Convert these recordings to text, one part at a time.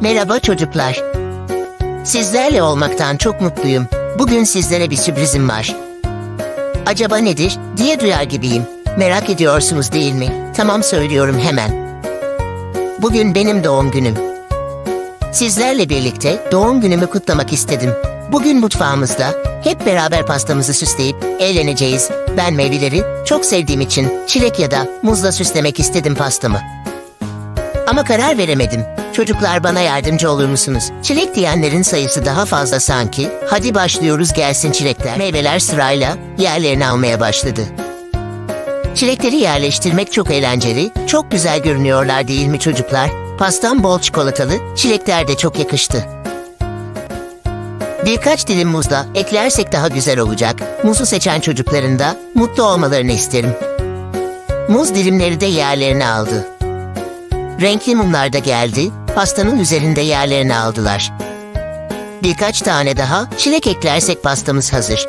Merhaba çocuklar. Sizlerle olmaktan çok mutluyum. Bugün sizlere bir sürprizim var. Acaba nedir diye duyar gibiyim. Merak ediyorsunuz değil mi? Tamam söylüyorum hemen. Bugün benim doğum günüm. Sizlerle birlikte doğum günümü kutlamak istedim. Bugün mutfağımızda hep beraber pastamızı süsleyip eğleneceğiz. Ben meyveleri çok sevdiğim için çilek ya da muzla süslemek istedim pastamı. Ama karar veremedim. Çocuklar bana yardımcı olur musunuz? Çilek diyenlerin sayısı daha fazla sanki. Hadi başlıyoruz gelsin çilekler. Meyveler sırayla yerlerini almaya başladı. Çilekleri yerleştirmek çok eğlenceli, çok güzel görünüyorlar değil mi çocuklar? Pastam bol çikolatalı, çilekler de çok yakıştı. Birkaç dilim muzla eklersek daha güzel olacak. Muzu seçen çocukların da mutlu olmalarını isterim. Muz dilimleri de yerlerini aldı. Renkli mumlar da geldi, pastanın üzerinde yerlerini aldılar. Birkaç tane daha çilek eklersek pastamız hazır.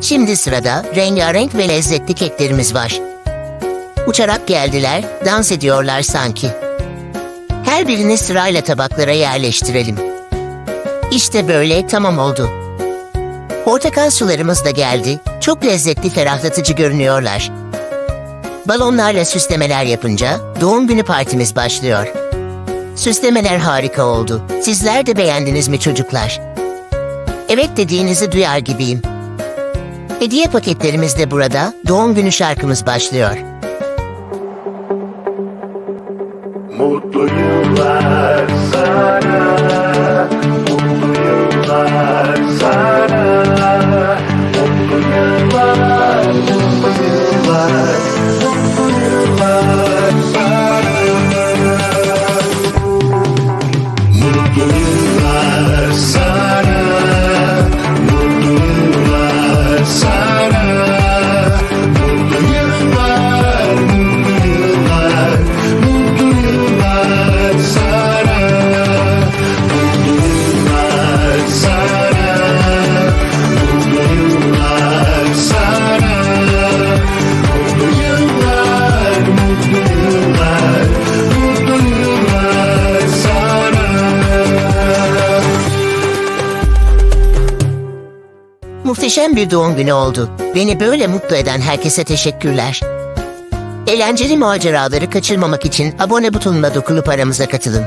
Şimdi sırada rengarenk ve lezzetli keklerimiz var. Uçarak geldiler, dans ediyorlar sanki. Her birini sırayla tabaklara yerleştirelim. İşte böyle tamam oldu. Portakal sularımız da geldi, çok lezzetli ferahlatıcı görünüyorlar. Balonlarla süslemeler yapınca doğum günü partimiz başlıyor. Süslemeler harika oldu. Sizler de beğendiniz mi çocuklar? Evet dediğinizi duyar gibiyim. Hediye paketlerimiz de burada. Doğum günü şarkımız başlıyor. Mutlu yıllar sana Muhteşem bir doğum günü oldu. Beni böyle mutlu eden herkese teşekkürler. Eğlenceli maceraları kaçırmamak için abone butonuna dokunup aramıza katılın.